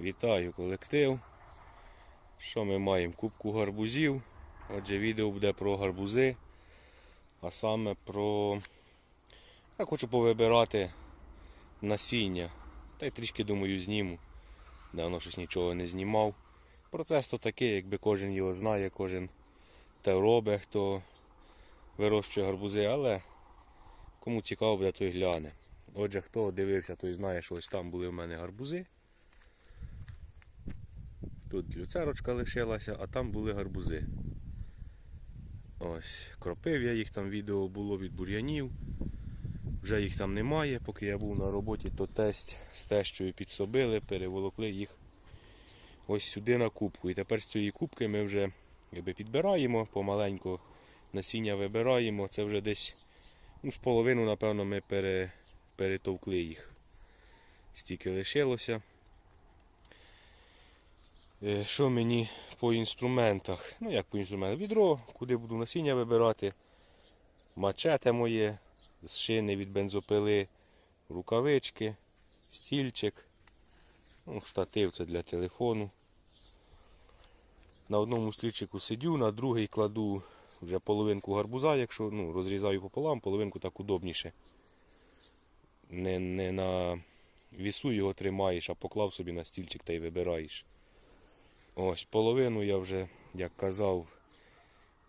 Вітаю колектив. Що ми маємо? Кубку гарбузів. Отже, відео буде про гарбузи. А саме про. Я хочу повибирати насіння. Та й трішки думаю зніму. Давно щось нічого не знімав. Процес то такий, якби кожен його знає, кожен те робить, хто вирощує гарбузи, але кому цікаво буде, той гляне. Отже, хто дивився, той знає, що ось там були в мене гарбузи. Тут люцерочка лишилася, а там були гарбузи. Ось, кропив я їх, там відео було від бур'янів. Вже їх там немає. Поки я був на роботі, то тесть з тещою підсобили, переволокли їх ось сюди на кубку. І тепер з цієї кубки ми вже якби, підбираємо, помаленьку насіння вибираємо. Це вже десь ну, з половину, напевно, ми пере, перетовкли їх. Стільки лишилося. Е, Що мені по інструментах? Ну як по інструментах? Відро, куди буду насіння вибирати. Мачете моє, з шини від бензопили, рукавички, стільчик, ну, штатив це для телефону. На одному стільчику сидю, на другий кладу вже половинку гарбуза, якщо ну, розрізаю пополам, половинку так удобніше. Не, не на вісу його тримаєш, а поклав собі на стільчик та й вибираєш. Ось половину я вже, як казав,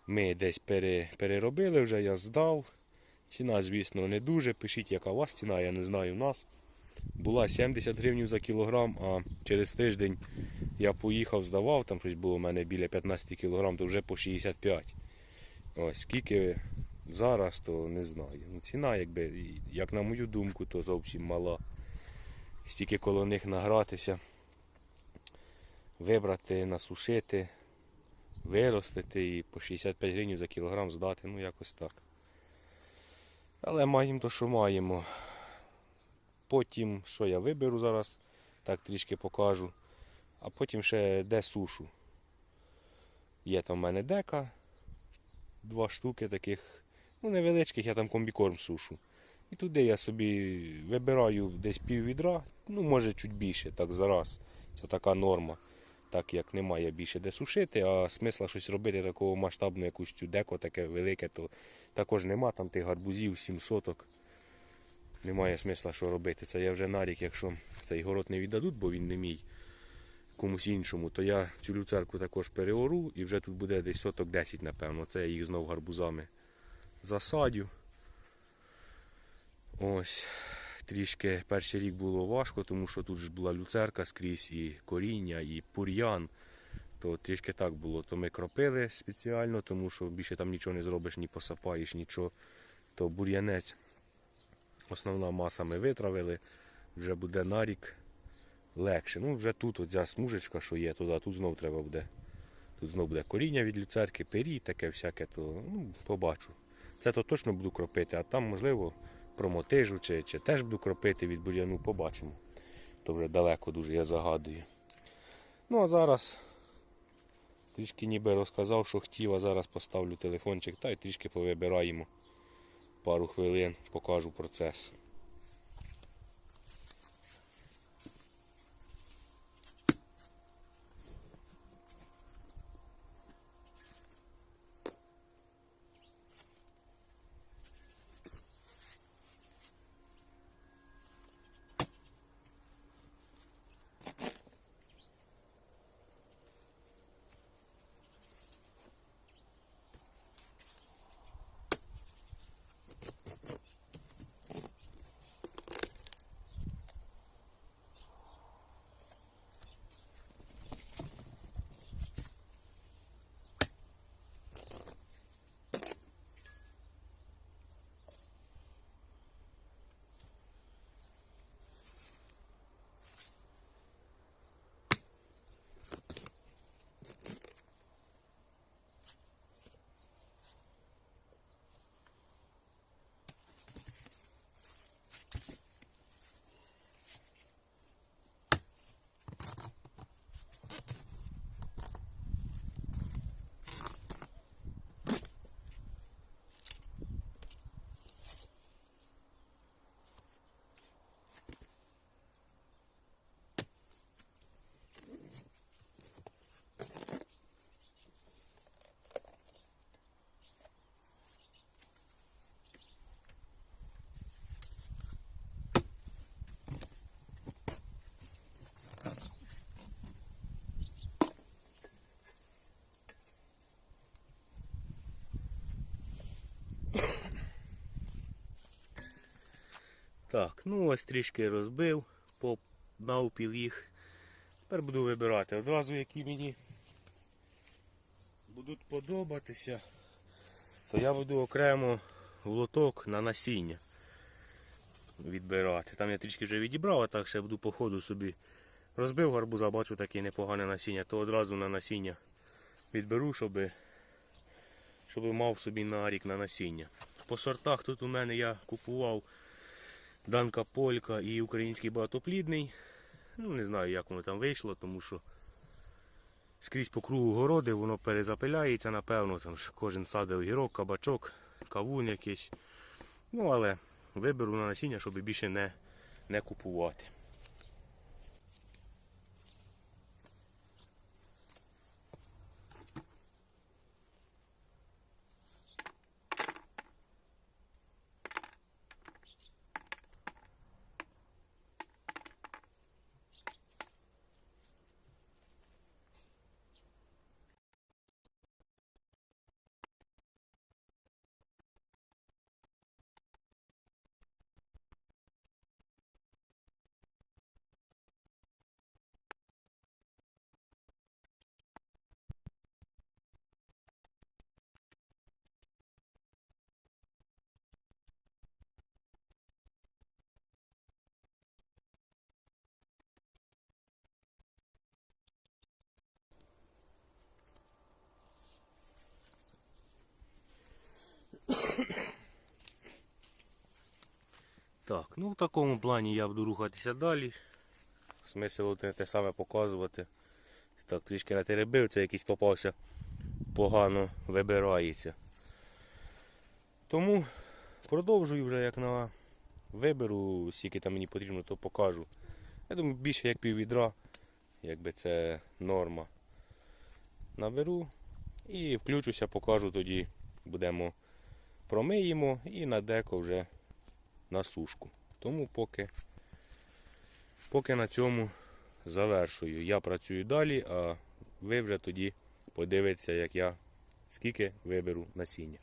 ми десь пере, переробили вже, я здав. Ціна, звісно, не дуже. Пишіть, яка у вас ціна, я не знаю у нас. Була 70 гривень за кілограм, а через тиждень я поїхав, здавав, там щось було у мене біля 15 кілограм, то вже по 65. Ось скільки зараз, то не знаю. Ну, ціна, якби, як на мою думку, то зовсім мала. Стільки коло них награтися вибрати, насушити, виростити і по 65 гривень за кілограм здати, ну якось так. Але маємо то, що маємо. Потім, що я виберу зараз, так трішки покажу. А потім ще де сушу. Є там в мене дека, два штуки таких, ну невеличких, я там комбікорм сушу. І туди я собі вибираю десь пів відра, ну може чуть більше, так зараз. Це така норма так як немає більше де сушити, а смисла щось робити такого масштабного, якусь цю деко таке велике, то також нема там тих гарбузів, 7 соток. Немає смисла що робити. Це я вже нарік, якщо цей город не віддадуть, бо він не мій комусь іншому, то я цю люцерку також переору і вже тут буде десь соток 10, напевно. Це я їх знов гарбузами засадю. Ось. Трішки перший рік було важко, тому що тут ж була люцерка скрізь і коріння, і пур'ян. То трішки так було. То ми кропили спеціально, тому що більше там нічого не зробиш, ні посапаєш, нічого. То бур'янець. Основна маса ми витравили, вже буде на рік легше. Ну, вже тут оця смужечка, що є, туди, тут знов треба буде. Тут знов буде коріння від люцерки, пері, таке всяке, то ну, побачу. Це то точно буду кропити, а там, можливо промотижу, чи, чи теж буду кропити від бур'яну, побачимо. То вже далеко дуже я загадую. Ну а зараз трішки ніби розказав, що хотів, а зараз поставлю телефончик та й трішки повибираємо пару хвилин, покажу процес. Так, ну ось трішки розбив, по навпіл їх. Тепер буду вибирати одразу, які мені будуть подобатися, то я буду окремо в лоток на насіння відбирати. Там я трішки вже відібрав, а так ще буду по ходу собі розбив гарбуза, бачу таке непогане насіння, то одразу на насіння відберу, щоб, щоб мав собі на рік на насіння. По сортах тут у мене я купував Данка Полька і український багатоплідний. Ну, не знаю, як воно там вийшло, тому що скрізь по кругу городи воно перезапиляється, напевно, там кожен садив гірок, кабачок, кавун якийсь. Ну, але виберу на насіння, щоб більше не, не купувати. Так, ну в такому плані я буду рухатися далі. Смисл те, саме показувати. Так, трішки натеребив, це якийсь попався, погано вибирається. Тому продовжую вже як на виберу, скільки там мені потрібно, то покажу. Я думаю, більше як пів відра, якби це норма. Наберу і включуся, покажу тоді. Будемо промиємо і на деко вже на сушку. Тому поки, поки на цьому завершую. Я працюю далі, а ви вже тоді подивитеся, як я скільки виберу насіння.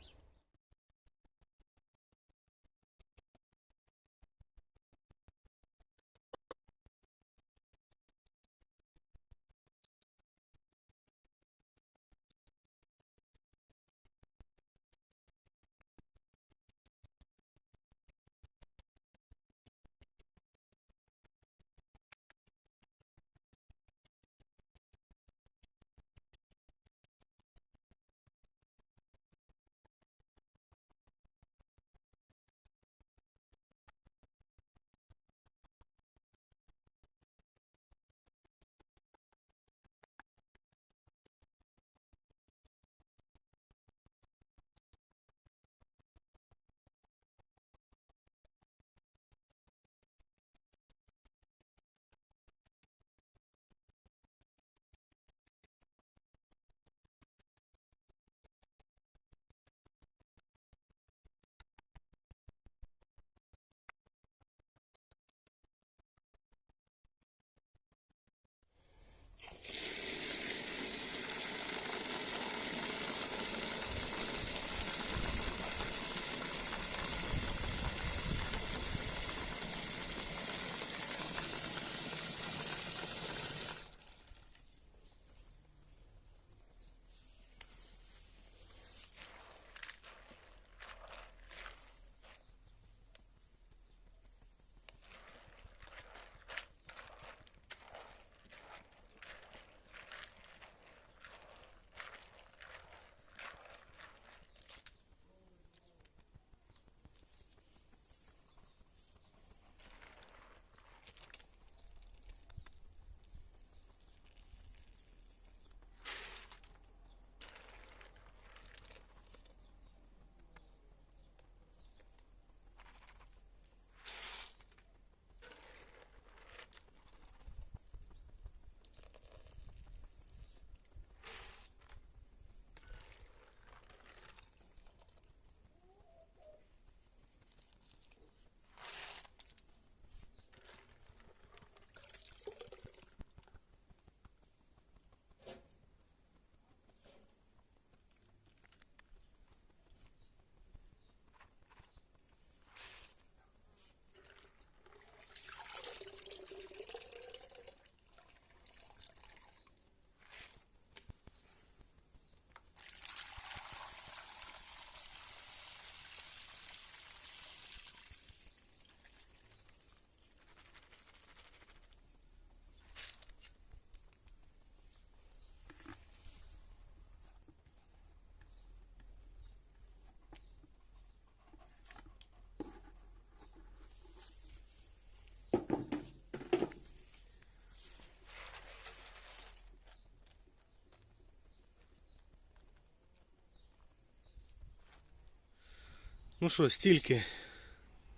Ну що, стільки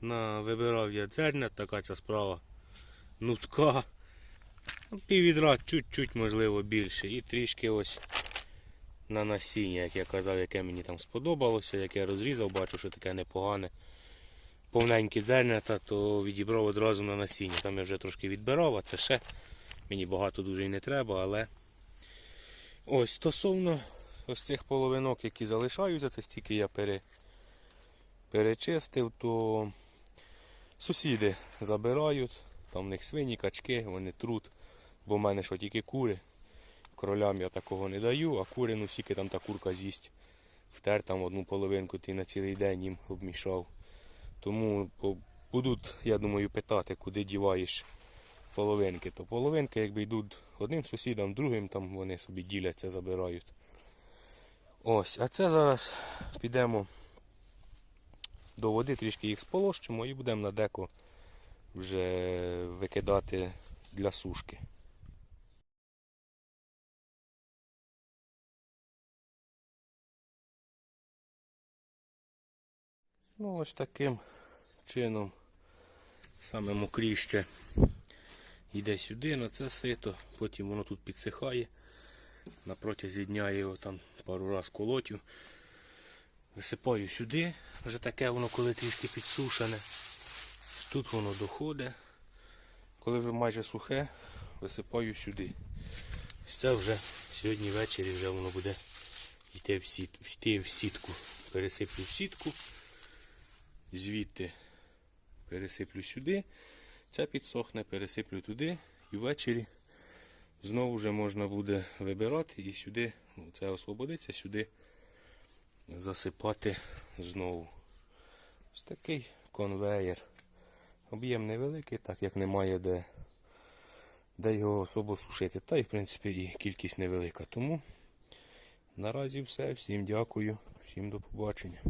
на вибирав я дзерня, така ця справа. Нутка. Ну, Пів відра чуть-чуть, можливо, більше. І трішки ось на насіння, як я казав, яке мені там сподобалося, як я розрізав, бачу, що таке непогане. Повненькі дзернята, то відібрав одразу на насіння. Там я вже трошки відбирав, а це ще мені багато дуже і не треба, але ось стосовно ось цих половинок, які залишаються, це стільки я пере, перечистив, то сусіди забирають, там в них свині, качки, вони труть, бо в мене що тільки кури. Кролям я такого не даю, а кури, ну скільки там та курка з'їсть. Втер там одну половинку ти на цілий день їм обмішав. Тому будуть, я думаю, питати, куди діваєш половинки. То половинки, якби йдуть одним сусідам, другим, там вони собі діляться, забирають. Ось, а це зараз підемо до води, трішки їх сполощимо і будемо на деко вже викидати для сушки. Ну ось таким чином саме мокріще йде сюди на це сито, потім воно тут підсихає. На протязі дня я його там пару раз колотю. Висипаю сюди, вже таке воно коли трішки підсушене. Тут воно доходить. Коли вже майже сухе, висипаю сюди. Це вже сьогодні ввечері вже воно буде йти в, сіт, йти в сітку. Пересиплю в сітку, звідти пересиплю сюди, це підсохне, пересиплю туди і ввечері знову вже можна буде вибирати і сюди, ну, це освободиться, сюди засипати знову. Ось такий конвеєр. Об'єм невеликий, так як немає де, де його особо сушити. Та й в принципі і кількість невелика. Тому наразі все. Всім дякую, всім до побачення.